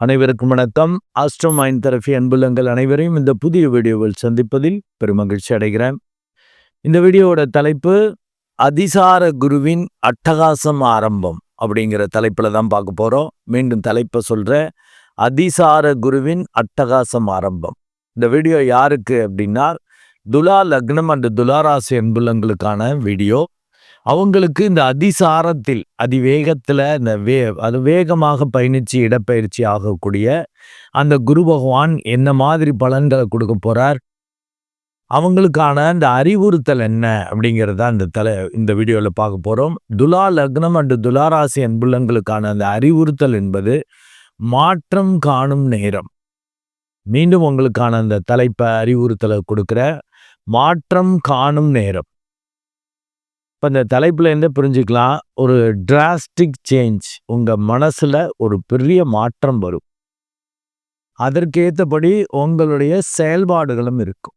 அனைவருக்கும் வணக்கம். Astro mind therapy அன்புலங்கள் அனைவரையும் இந்த புதிய வீடியோவில் சந்திப்பதில் பெருமகிழ்ச்சி அடைகிறேன். இந்த வீடியோவோட தலைப்பு அதிசார குருவின் அட்டகாசம் ஆரம்பம் அப்படிங்கிற தலைப்பில் தான் பார்க்க போகிறோம் மீண்டும் தலைப்பை சொல்கிறேன் அதிசார குருவின் அட்டகாசம் ஆரம்பம். இந்த வீடியோ யாருக்கு அப்படின்னா துலா லக்னம் அண்டு துலாராசி அன்புலங்களுக்கான வீடியோ. அவங்களுக்கு இந்த அதிசாரத்தில் அதிவேகத்தில் இந்த வே அது வேகமாக பயணித்து இடப்பயிற்சி ஆகக்கூடிய அந்த குரு பகவான் என்ன மாதிரி பலன்களை கொடுக்க போகிறார் அவங்களுக்கான அந்த அறிவுறுத்தல் என்ன? அப்படிங்கிறத அந்த தலை இந்த வீடியோவில் பார்க்க போகிறோம் துலா லக்னம் அண்டு துலாராசி அன்புள்ளங்களுக்கான அந்த அறிவுறுத்தல் என்பது மாற்றம் காணும் நேரம். மீண்டும் உங்களுக்கான அந்த தலைப்பை அறிவுறுத்தலை கொடுக்குற மாற்றம் காணும் நேரம். இப்போ இந்த தலைப்புலேருந்து புரிஞ்சுக்கலாம். ஒரு டிராஸ்டிக் சேஞ்ச் உங்கள் மனசில் ஒரு பெரிய மாற்றம் வரும். அதற்கேற்றபடி உங்களுடைய செயல்பாடுகளும் இருக்கும்.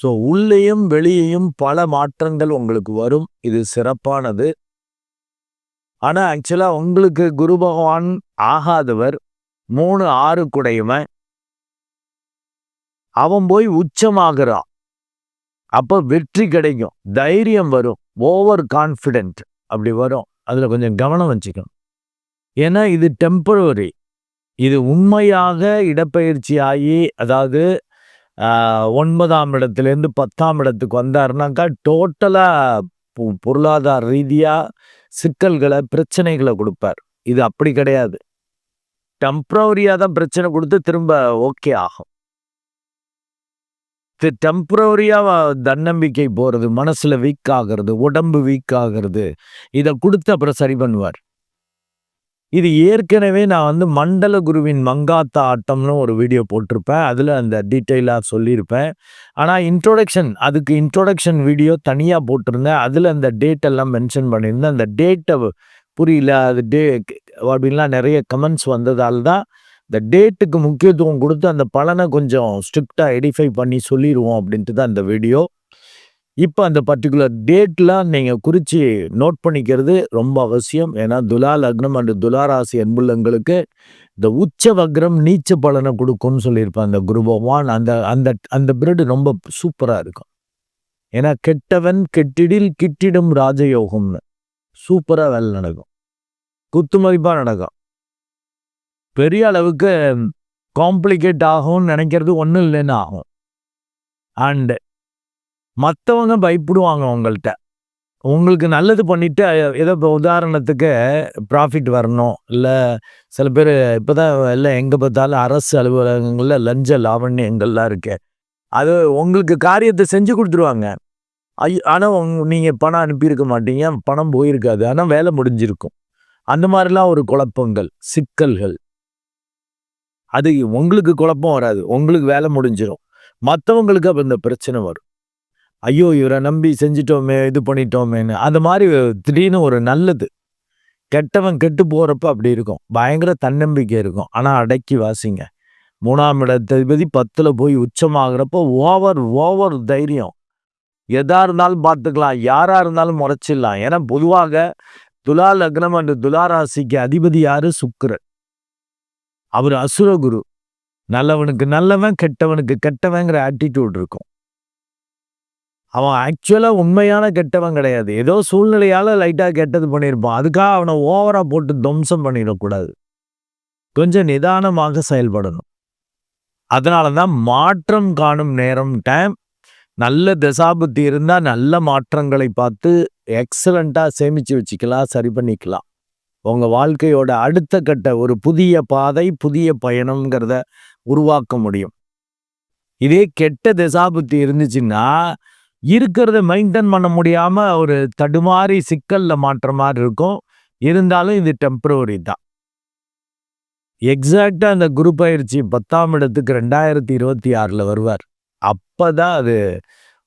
ஸோ உள்ளேயும் வெளியேயும் பல மாற்றங்கள் உங்களுக்கு வரும். இது சிறப்பானது. ஆனால் ஆக்சுவலாக உங்களுக்கு குரு பகவான் ஆகாதவர். மூணு ஆறு குடையுவன். அவன் போய் உச்சமாகிறான் அப்போ வெற்றி கிடைக்கும். தைரியம் வரும். ஓவர் கான்ஃபிடென்ட் அப்படி வரும். அதில் கொஞ்சம் கவனம் வச்சுக்கணும். ஏன்னா இது டெம்பரவரி இது உண்மையாக இடப்பெயர்ச்சி ஆகி அதாவது ஒன்பதாம் இடத்துலேருந்து பத்தாம் இடத்துக்கு வந்தாருனாக்கா டோட்டலாக பொருளாதார ரீதியாக சிக்கல்களை பிரச்சனைகளை கொடுப்பார். இது அப்படி கிடையாது. டெம்ப்ரவரியாக தான் பிரச்சனை கொடுத்து திரும்ப ஓகே ஆகும். டெம்பரவரியாக தன்னம்பிக்கை போகிறது மனசில் வீக் ஆகிறது உடம்பு வீக் ஆகிறது இதை கொடுத்து அப்புறம் சரி பண்ணுவார். இது ஏற்கனவே நான் வந்து மண்டல குருவின் மங்காத்தா ஆட்டம்னு ஒரு வீடியோ போட்டிருப்பேன். அதில் அந்த டீட்டெயிலாக சொல்லியிருப்பேன். ஆனால் இன்ட்ரோடக்ஷன் அதுக்கு இன்ட்ரோடக்ஷன் வீடியோ தனியாக போட்டிருந்தேன். அதில் அந்த டேட் எல்லாம் மென்ஷன் பண்ணியிருந்தேன். அந்த டேட்டை புரியல அது டே அப்படின்லாம் நிறைய கமெண்ட்ஸ் வந்ததால் தான் இந்த டேட்டுக்கு முக்கியத்துவம் கொடுத்து அந்த பலனை கொஞ்சம் ஸ்ட்ரிக்டாக எடிஃபை பண்ணி சொல்லிடுவோம் அப்படின்ட்டு தான் இந்த வீடியோ இப்போ அந்த பர்டிகுலர் டேட்லாம் நீங்கள் குறித்து நோட் பண்ணிக்கிறது ரொம்ப அவசியம். ஏன்னா துலா லக்னம் அண்டு துலாராசி அன்புள்ளங்களுக்கு இந்த உச்ச வக்ரம் நீச்ச பலனை கொடுக்கும்னு சொல்லியிருப்பேன் அந்த குரு பகவான் அந்த அந்த அந்த பீரியடு ரொம்ப சூப்பராக இருக்கும். ஏன்னா கெட்டவன் கெட்டிடில் கிட்டிடும் ராஜயோகம்னு. சூப்பராக வேலை நடக்கும். குத்துமதிப்பாக நடக்கும். பெரிய அளவுக்கு காம்ப்ளிகேட் ஆகும்னு நினைக்கிறது ஒன்றும் இல்லைன்னு ஆகும். அண்டு மற்றவங்க பயப்படுவாங்க உங்கள்கிட்ட உங்களுக்கு நல்லது பண்ணிவிட்டு ஏதோ இப்போ உதாரணத்துக்கு ப்ராஃபிட் வரணும். இல்லை சில பேர் இப்போ தான் எல்லாம் எங்கே பார்த்தாலும் அரசு அலுவலகங்களில் லஞ்ச லாவண்யங்கள்லாம் இருக்கு. அது உங்களுக்கு காரியத்தை செஞ்சு கொடுத்துருவாங்க. ஐ ஆனால் உங் நீங்கள் பணம் அனுப்பியிருக்க மாட்டீங்க. பணம் போயிருக்காது. ஆனால் வேலை முடிஞ்சிருக்கும். அந்த மாதிரிலாம் ஒரு குழப்பங்கள் சிக்கல்கள். அது உங்களுக்கு குழப்பம் வராது. உங்களுக்கு வேலை முடிஞ்சிடும் மற்றவங்களுக்கு அப்போ இந்த பிரச்சனை வரும். ஐயோ இவரை நம்பி செஞ்சிட்டோமே இது பண்ணிட்டோமேன்னு. அந்த மாதிரி திடீர்னு ஒரு நல்லது. கெட்டவன் கெட்டு போகிறப்ப அப்படி இருக்கும். பயங்கர தன்னம்பிக்கை இருக்கும். ஆனால் அடக்கி வாசிங்க. மூணாம் இடத்ததிபதி பத்தில் போய் உச்சமாகிறப்போ ஓவர் ஓவர் தைரியம். எதா இருந்தாலும் பார்த்துக்கலாம். யாராக இருந்தாலும் முறைச்சிடலாம். ஏன்னா பொதுவாக துலா லக்னம் அண்டு துலாராசிக்கு அதிபதி யார்? சுக்கரன். அவர் அசுரகுரு நல்லவனுக்கு நல்லவன் கெட்டவனுக்கு கெட்டவங்கிற ஆட்டிடியூட் இருக்கும். அவன் ஆக்சுவலாக உண்மையான கெட்டவன் கிடையாது. ஏதோ சூழ்நிலையால் லைட்டாக கெட்டது பண்ணியிருப்பான். அதுக்காக அவனை ஓவராக போட்டு துவம்சம் பண்ணிடக்கூடாது. கொஞ்சம் நிதானமாக செயல்படணும். அதனால தான் மாற்றம் காணும் நேரம் டைம் நல்ல தசாபுத்தி இருந்தால் நல்ல மாற்றங்களை பார்த்து எக்ஸலண்ட்டாக சேமித்து வச்சுக்கலாம் சரி பண்ணிக்கலாம். உங்கள் வாழ்க்கையோட அடுத்த கட்ட ஒரு புதிய பாதை புதிய பயணம்ங்கிறத உருவாக்க முடியும். இதே கெட்ட திசாபுத்தி இருந்துச்சுன்னா இருக்கிறத மெயின்டைன் பண்ண முடியாமல் ஒரு தடுமாறி சிக்கலில் மாற்ற மாதிரி இருக்கும். இருந்தாலும் இது டெம்பரவரி தான். எக்ஸாக்டாக அந்த குரு பயிற்சி பத்தாம் இடத்துக்கு ரெண்டாயிரத்தி இருபத்தி ஆறில் வருவார். அப்போ தான் அது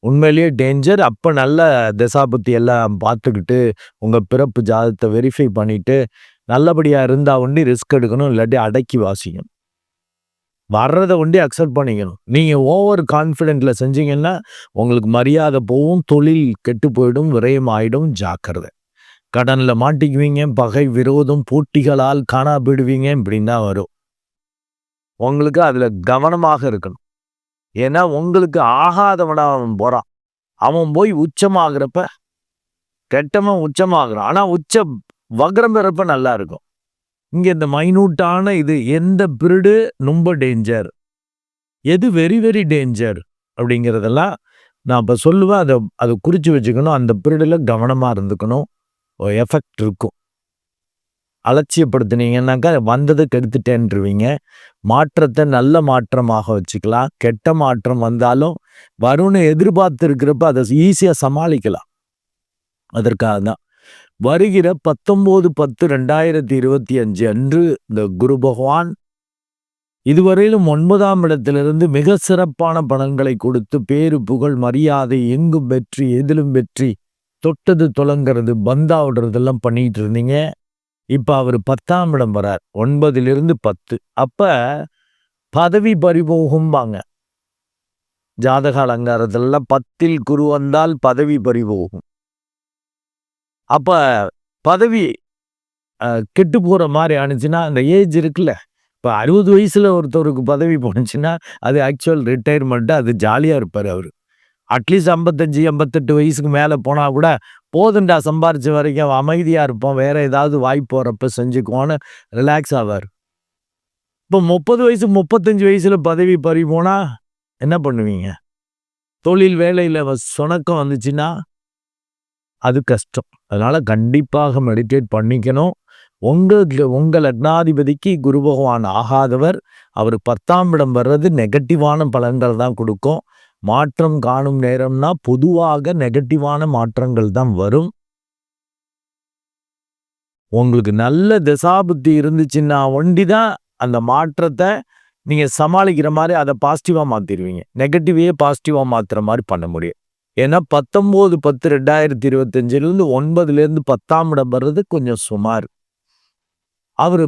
உண்மையிலேயே டேஞ்சர் அப்போ நல்ல திசாபுத்தி எல்லாம் பார்த்துக்கிட்டு உங்கள் பிறப்பு ஜாதத்தை வெரிஃபை பண்ணிவிட்டு நல்லபடியாக இருந்தால் ஒண்டி ரிஸ்க் எடுக்கணும் இல்லாட்டி அடக்கி வாசிக்கணும். வர்றதை ஒண்டி அக்செப்ட் பண்ணிக்கணும். நீங்கள் ஓவர் கான்ஃபிடென்ட்டில் செஞ்சீங்கன்னா உங்களுக்கு மரியாதை போகும் தொழில் கெட்டு போயிடும் விரயம் ஆகிடும் ஜாக்கிரதை. கடனில் மாட்டிக்குவீங்க பகை விரோதம் போட்டிகளால் காணா போயிடுவீங்க இப்படின்னு தான் வரும். உங்களுக்கு அதில் கவனமாக இருக்கணும். ஏன்னா உங்களுக்கு ஆகாதவனாக அவன் போகிறான் அவன் போய் உச்சமாகிறப்ப கெட்டவன் உச்சமாகிறான். ஆனால் உச்ச வக்ரம் பெறப்ப நல்லா இருக்கும். இங்கே இந்த மைனூட்டான இது எந்த பிரிடு ரொம்ப டேஞ்சர் எது வெரி வெரி டேஞ்சர் அப்படிங்கிறதெல்லாம் நான் இப்போ சொல்லுவேன். அதை அதை குறித்து வச்சுக்கணும். அந்த பீரியடில் கவனமாக இருந்துக்கணும். ஒரு எஃபெக்ட் இருக்கும். அலட்சியப்படுத்துனீங்கன்னாக்கா வந்ததை கெடுத்துட்டேன்ருவீங்க. மாற்றத்தை நல்ல மாற்றமாக வச்சுக்கலாம். கெட்ட மாற்றம் வந்தாலும் வரும்னு எதிர்பார்த்து இருக்கிறப்ப அதை ஈஸியாக சமாளிக்கலாம். அதற்காக தான். வருகிற பத்தொம்போது பத்து ரெண்டாயிரத்தி இருபத்தி அஞ்சு அன்று இந்த குரு பகவான் இதுவரையிலும் ஒன்பதாம் இடத்திலிருந்து மிக சிறப்பான பலன்களை கொடுத்து பேரு புகழ் மரியாதை எங்கும் வெற்றி எதிலும் வெற்றி தொட்டது தொலங்கிறது பந்தாவிடுறதெல்லாம் பண்ணிட்டு இருந்தீங்க. இப்போ அவர் பத்தாம் இடம் வரார். ஒன்பதிலிருந்து பத்து. அப்போ பதவி பறிபோகும்பாங்க. ஜாதக அலங்காரத்தில் பத்தில் குரு வந்தால் பதவி பறிபோகும். அப்போ பதவி கெட்டு போகிற மாதிரி ஆணுச்சுன்னா அந்த ஏஜ் இருக்குல்ல. இப்போ அறுபது வயசில் ஒருத்தவருக்கு பதவி போனுச்சுன்னா அது ஆக்சுவல் ரிட்டையர்மெண்ட்டு அது ஜாலியாக இருப்பார் அவர். அட்லீஸ்ட் ஐம்பத்தஞ்சு ஐம்பத்தெட்டு வயசுக்கு மேலே போனால் கூட போதுண்டா சம்பாரிச்ச வரைக்கும் அமைதியாக இருப்போம். வேறு ஏதாவது வாய்ப்பு வரப்ப செஞ்சுக்குவோன்னு ரிலாக்ஸ் ஆவார். இப்போ முப்பது வயசு முப்பத்தஞ்சு வயசில் பதவி பறி போனால் என்ன பண்ணுவீங்க? தொழில் வேலையில் சுணக்கம் வந்துச்சுன்னா அது கஷ்டம். அதனால் கண்டிப்பாக மெடிடேட் பண்ணிக்கணும். உங்களுக்கு உங்கள் லக்னாதிபதிக்கு குரு பகவான் ஆகாதவர். அவர் பத்தாம் இடம் வர்றது நெகட்டிவான பலன்கள் தான் கொடுக்கும். மாற்றம் காணும் நேரம்னா பொதுவாக நெகட்டிவான மாற்றங்கள் தான் வரும். உங்களுக்கு நல்ல தசாபுத்தி இருந்துச்சுன்னா ஒண்டி தான் அந்த மாற்றத்தை நீங்க சமாளிக்கிற மாதிரி அதை பாசிட்டிவா மாத்திடுவீங்க நெகட்டிவே பாசிட்டிவா மாத்துற மாதிரி பண்ண முடியும். ஏன்னா பத்தொம்போது பத்து ரெண்டாயிரத்தி இருபத்தஞ்சுல இருந்து ஒன்பதுல இருந்து பத்தாம் இடம் வர்றது கொஞ்சம் சுமார். அவர்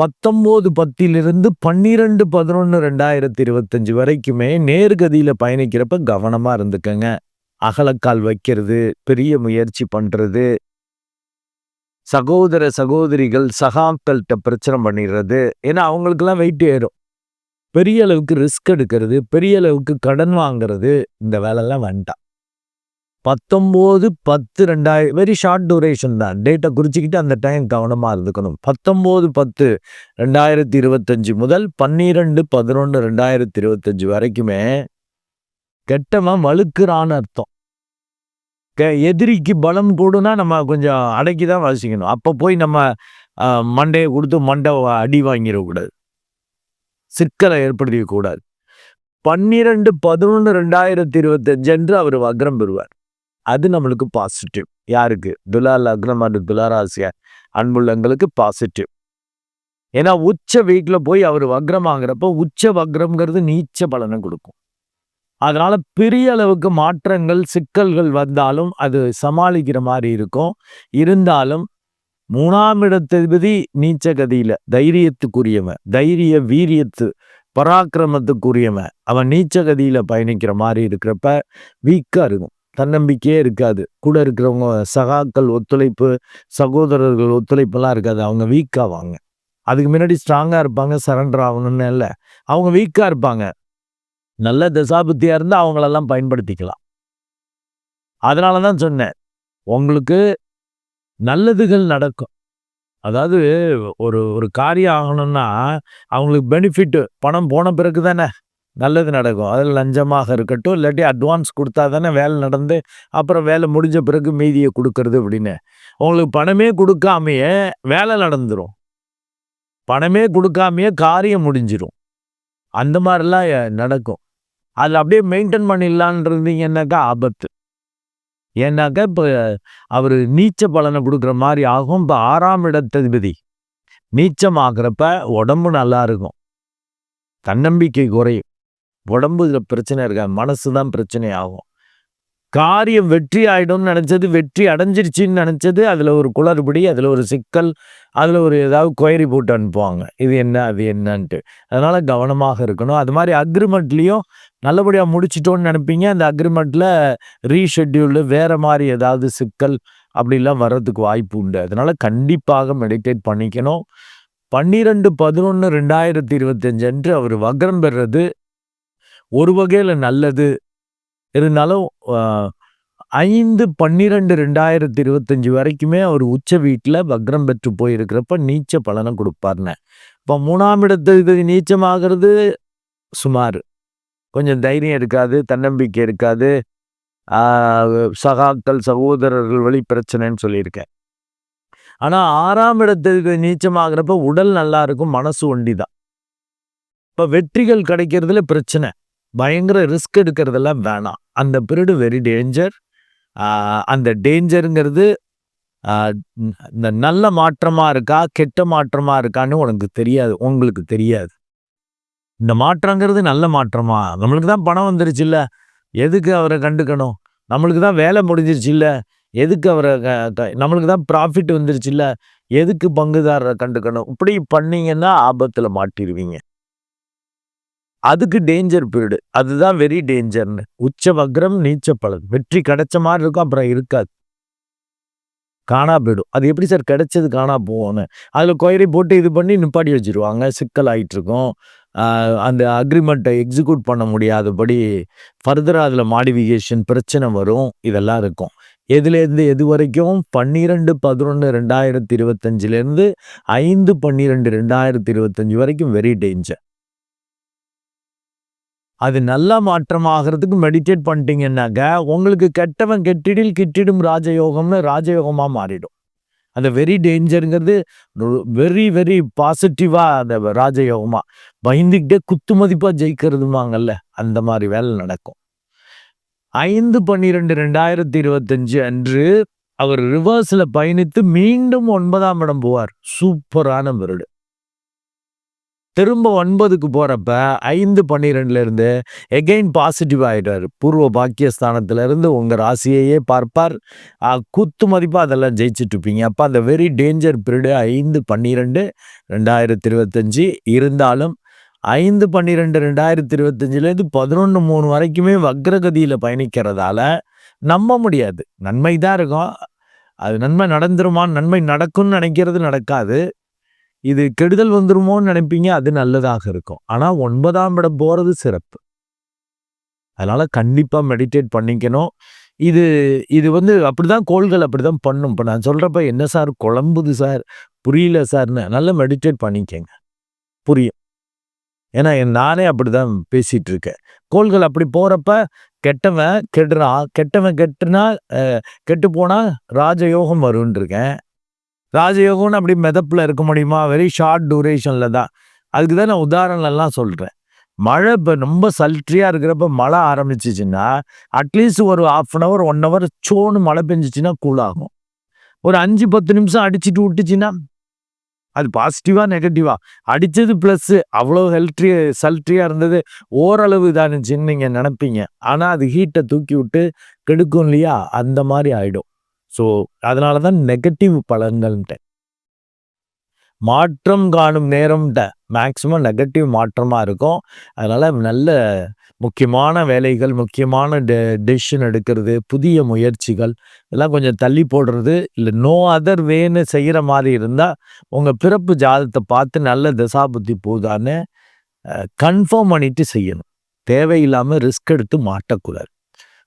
பத்தொம்போது பத்திலிருந்து பன்னிரெண்டு பதினொன்று ரெண்டாயிரத்தி இருபத்தஞ்சி வரைக்குமே நேர்கதியில் பயணிக்கிறப்ப கவனமாக இருந்துக்கங்க. அகலக்கால் வைக்கிறது பெரிய முயற்சி பண்ணுறது சகோதர சகோதரிகள் சகாக்கள்கிட்ட பிரச்சனை பண்ணிடுறது. ஏன்னா அவங்களுக்கெல்லாம் வெயிட் ஏறும். பெரிய அளவுக்கு ரிஸ்க் எடுக்கிறது பெரிய அளவுக்கு கடன் வாங்கிறது இந்த வேலைலாம் வேண்டாம். பத்தொம்போது பத்து ரெண்டாயிரம் வெரி ஷார்ட் டூரேஷன் தான் டேட்டை குறிச்சிக்கிட்டு அந்த டைம் கவனமாக இருந்துக்கணும் பத்தொம்போது பத்து ரெண்டாயிரத்தி இருபத்தஞ்சி முதல் பன்னிரெண்டு பதினொன்று ரெண்டாயிரத்தி இருபத்தஞ்சி வரைக்குமே கெட்டவன் வழுக்குறான்னு அர்த்தம் எதிரிக்கு பலம் கூடுனா நம்ம கொஞ்சம் அடக்கி தான் வாசிக்கணும் அப்போ போய் நம்ம மண்டையை கொடுத்து மண்டை அடி வாங்கிடக்கூடாது சிக்கலை ஏற்படுத்திக்கூடாது பன்னிரெண்டு பதினொன்று ரெண்டாயிரத்தி இருபத்தஞ்சு என்று அவர் வக்ரம் பெறுவார் அது நம்மளுக்கு பாசிட்டிவ் யாருக்கு? துலா லக்னம் அண்டு துலாராசிய அன்புள்ளங்களுக்கு பாசிட்டிவ் ஏன்னா உச்ச வீட்டில் போய் அவர் வக்ரம் ஆகுறப்போ உச்ச வக்ரம்ங்கிறது நீச்ச பலனை கொடுக்கும். அதனால் பெரிய அளவுக்கு மாற்றங்கள் சிக்கல்கள் வந்தாலும் அது சமாளிக்கிற மாதிரி இருக்கும். இருந்தாலும் மூணாம் இடத்ததிபதி நீச்ச கதியில் தைரியத்துக்குரியவன் தைரிய வீரியத்து பராக்கிரமத்துக்குரியவன் அவன் நீச்ச கதியில் பயணிக்கிற மாதிரி இருக்கிறப்ப வீக்காக இருக்கும். தன்னம்பிக்கையே இருக்காது. கூட இருக்கிறவங்க சகாக்கள் ஒத்துழைப்பு சகோதரர்கள் ஒத்துழைப்பெல்லாம் இருக்காது. அவங்க வீக்காவாங்க அதுக்கு முன்னாடி ஸ்ட்ராங்காக இருப்பாங்க சரண்டர் ஆகணும்னு இல்லை. அவங்க வீக்காக இருப்பாங்க. நல்ல தசாபுத்தியாக இருந்தால் அவங்களெல்லாம் பயன்படுத்திக்கலாம். அதனால தான் சொன்னேன். உங்களுக்கு நல்லதுகள் நடக்கும். அதாவது ஒரு ஒரு காரியம் ஆகணும்னா அவங்களுக்கு பெனிஃபிட்டு பணம் போன பிறகு தானே நல்லது நடக்கும். அதில் லஞ்சமாக இருக்கட்டும் இல்லாட்டி அட்வான்ஸ் கொடுத்தா தானே வேலை நடந்து அப்புறம் வேலை முடிஞ்ச பிறகு மீதியை கொடுக்கறது அப்படின்னு. உங்களுக்கு பணமே கொடுக்காமையே வேலை நடந்துடும் பணமே கொடுக்காமையே காரியம் முடிஞ்சிடும் அந்த மாதிரிலாம் நடக்கும். அதில் அப்படியே மெயின்டைன் பண்ணிடலான்னு இருந்தீங்கன்னாக்கா ஆபத்து. ஏன்னாக்கா இப்போ அவர் நீச்ச பலனை கொடுக்குற மாதிரி ஆகும். இப்போ ஆறாம் இடத்ததிபதி. நீச்சம் ஆகிறப்ப உடம்பு நல்லா இருக்கும். தன்னம்பிக்கை குறையும். உடம்பு இதில் பிரச்சனை இருக்காது மனசு தான் பிரச்சனை ஆகும் காரியம் வெற்றி ஆகிடும்னு நினச்சது வெற்றி அடைஞ்சிருச்சின்னு நினச்சது அதில் ஒரு குளறுபடி அதில் ஒரு சிக்கல் அதில் ஒரு ஏதாவது கொயரி போட்டு அனுப்புவாங்க. இது என்ன அது என்னன்ட்டு. அதனால் கவனமாக இருக்கணும். அது மாதிரி அக்ரிமெண்ட்லேயும் நல்லபடியாக முடிச்சிட்டோன்னு நினைப்பீங்க. அந்த அக்ரிமெண்ட்டில் ரீஷெட்யூல்டு வேறு மாதிரி ஏதாவது சிக்கல் அப்படிலாம் வர்றதுக்கு வாய்ப்பு உண்டு. அதனால் கண்டிப்பாக மெடிடேட் பண்ணிக்கணும். பன்னிரெண்டு பதினொன்று ரெண்டாயிரத்தி இருபத்தஞ்சு அன்று அவர் வக்ரம் பெறுறது ஒரு வகையில் நல்லது. இருந்தாலும் ஐந்து பன்னிரெண்டு ரெண்டாயிரத்தி இருபத்தஞ்சி வரைக்குமே அவர் உச்ச வீட்டில் வக்ரம் பெற்று போயிருக்கிறப்ப நீச்ச பலனை கொடுப்பார்னு இப்போ மூணாம் இடத்து இது நீச்சமாகிறது சுமார். கொஞ்சம் தைரியம் இருக்காது தன்னம்பிக்கை இருக்காது. சகாக்கள் சகோதரர்கள் வழி பிரச்சனைன்னு சொல்லியிருக்கேன். ஆனால் ஆறாம் இடத்துக்கு நீச்சமாகிறப்ப உடல் நல்லா இருக்கும் மனசு ஒண்டி தான் இப்போ வெற்றிகள் கிடைக்கிறதுல பிரச்சனை. பயங்கர ரிஸ்க் எடுக்கிறதெல்லாம் வேணாம். அந்த பீரியடு வெரி டேஞ்சர் அந்த டேஞ்சருங்கிறது இந்த நல்ல மாற்றமாக இருக்கா கெட்ட மாற்றமாக இருக்கான்னு உனக்கு தெரியாது. உங்களுக்கு தெரியாது. இந்த மாற்றங்கிறது நல்ல மாற்றமா? நம்மளுக்கு தான் பணம் வந்துருச்சு இல்லை எதுக்கு அவரை கண்டுக்கணும்? நம்மளுக்கு தான் வேலை முடிஞ்சிருச்சு இல்லை எதுக்கு அவரை நம்மளுக்கு தான் ப்ராஃபிட் வந்துருச்சு இல்லை எதுக்கு பங்குதாரரை கண்டுக்கணும்? இப்படி பண்ணீங்கன்னா ஆபத்தில் மாட்டிடுவீங்க அதுக்கு டேஞ்சர் பீரியடு அதுதான் வெரி டேஞ்சர்னு உச்ச வக்ரம் நீச்ச பலன் வெற்றி கிடைச்ச மாதிரி இருக்கும் அப்புறம் இருக்காது. காணா போயிடும். அது எப்படி சார் கிடைச்சது காணா போவோன்னு அதில் கொயரை போட்டு இது பண்ணி நிப்பாட்டி வச்சுருவாங்க. சிக்கல் ஆகிட்டு இருக்கும் அந்த அக்ரிமெண்ட்டை எக்ஸிக்யூட் பண்ண முடியாதபடி ஃபர்தராக அதில் மாடிஃபிகேஷன் பிரச்சனை வரும். இதெல்லாம் இருக்கும். எதுலேருந்து எது வரைக்கும்? பன்னிரெண்டு பதினொன்று ரெண்டாயிரத்தி இருபத்தஞ்சிலேருந்து ஐந்து பன்னிரெண்டு ரெண்டாயிரத்தி இருபத்தஞ்சி வரைக்கும் வெரி டேஞ்சர் அது நல்லா மாற்றமாகிறதுக்கு மெடிடேட் பண்ணிட்டீங்கன்னாக்க உங்களுக்கு கெட்டவன் கெட்டிடில் கிட்டிடும் ராஜயோகம்னு ராஜயோகமாக மாறிடும். அந்த வெரி டேஞ்சருங்கிறது வெரி வெரி பாசிட்டிவாக அந்த ராஜயோகமாக பயந்துக்கிட்டே குத்து மதிப்பாக ஜெயிக்கிறதுமாங்கல்ல அந்த மாதிரி வேலை நடக்கும். ஐந்து பன்னிரெண்டு ரெண்டாயிரத்தி இருபத்தஞ்சு அன்று அவர் ரிவர்ஸில் பயணித்து மீண்டும் ஒன்பதாம் இடம் போவார். சூப்பரான வருடு திரும்ப ஒன்பதுக்கு போகிறப்ப ஐந்து பன்னிரெண்டுலேருந்து எகெயின் பாசிட்டிவ் ஆகிடுவார் பூர்வ பாக்கியஸ்தானத்திலேருந்து உங்கள் ராசியையே பார்ப்பார். குத்து மதிப்பாக அதெல்லாம் ஜெயிச்சுட்டு இருப்பீங்க. அப்போ அந்த வெரி டேஞ்சர் பீரியடு ஐந்து பன்னிரெண்டு ரெண்டாயிரத்தி இருபத்தஞ்சி இருந்தாலும் ஐந்து பன்னிரெண்டு ரெண்டாயிரத்தி இருபத்தஞ்சிலேருந்து பதினொன்று மூணு வரைக்குமே வக்ரகதியில் பயணிக்கிறதால நம்ப முடியாது. நன்மை தான் இருக்கும். அது நன்மை நடந்துருமா நன்மை நடக்கும்னு நினைக்கிறது நடக்காது. இது கெடுதல் வந்துருமோன்னு நினைப்பீங்க அது நல்லதாக இருக்கும். ஆனால் ஒன்பதாம் இடம் போகிறது சிறப்பு. அதனால் கண்டிப்பாக மெடிடேட் பண்ணிக்கணும். இது இது வந்து அப்படிதான் கோள்கள் அப்படிதான் பண்ணும். இப்போ நான் சொல்கிறப்ப என்ன சார் குழம்புது சார் புரியல சார்னு நல்லா மெடிடேட் பண்ணிக்கங்க. புரியும். ஏன்னா நானே அப்படிதான் பேசிகிட்டு இருக்கேன் கோள்கள் அப்படி போகிறப்ப கெட்டவன் கெடுறான் கெட்டவன் கெட்டுனா கெட்டு போனால் ராஜயோகம் வரும்னு இருக்கேன் ராஜயோகம்னு அப்படி மிதப்பில் இருக்க முடியுமா? வெரி ஷார்ட் டூரேஷனில் தான். அதுக்கு தான் நான் உதாரணம்லாம் சொல்கிறேன் மழை இப்போ ரொம்ப சல்ட்ரியாக இருக்கிறப்ப மழை ஆரம்பிச்சிச்சின்னா அட்லீஸ்ட் ஒரு half an hour one hour சோன்னு மழை பெஞ்சிச்சின்னா கூலாகும் ஒரு அஞ்சு பத்து நிமிஷம் அடிச்சுட்டு விட்டுச்சின்னா அது பாசிட்டிவாக நெகட்டிவாக அடித்தது ப்ளஸ் அவ்வளோ ஹெல்ட்ரி சல்ட்ரியாக இருந்தது. ஓரளவு இதானுச்சுன்னு நீங்கள் நினப்பீங்க. ஆனால் அது ஹீட்டை தூக்கி விட்டு கெடுக்கும் இல்லையா? அந்த மாதிரி ஆகிடும் ஸோ அதனால தான் நெகட்டிவ் பலன்கள்ன்ட்டு மாற்றம் காணும் நேரம்ட்ட மேக்சிமம் நெகட்டிவ் மாற்றமாக இருக்கும். அதனால் நல்ல முக்கியமான வேலைகள் முக்கியமான டெ டெசிஷன் எடுக்கிறது புதிய முயற்சிகள் இதெல்லாம் கொஞ்சம் தள்ளி போடுறது. இல்லை நோ அதர் வேன்னு செய்கிற மாதிரி இருந்தால் உங்கள் பிறப்பு ஜாதத்தை பார்த்து நல்ல திசாபுத்தி போதான்னு கன்ஃபார்ம் பண்ணிட்டு செய்யணும். தேவையில்லாமல் ரிஸ்க் எடுத்து மாட்டக்கூடாது.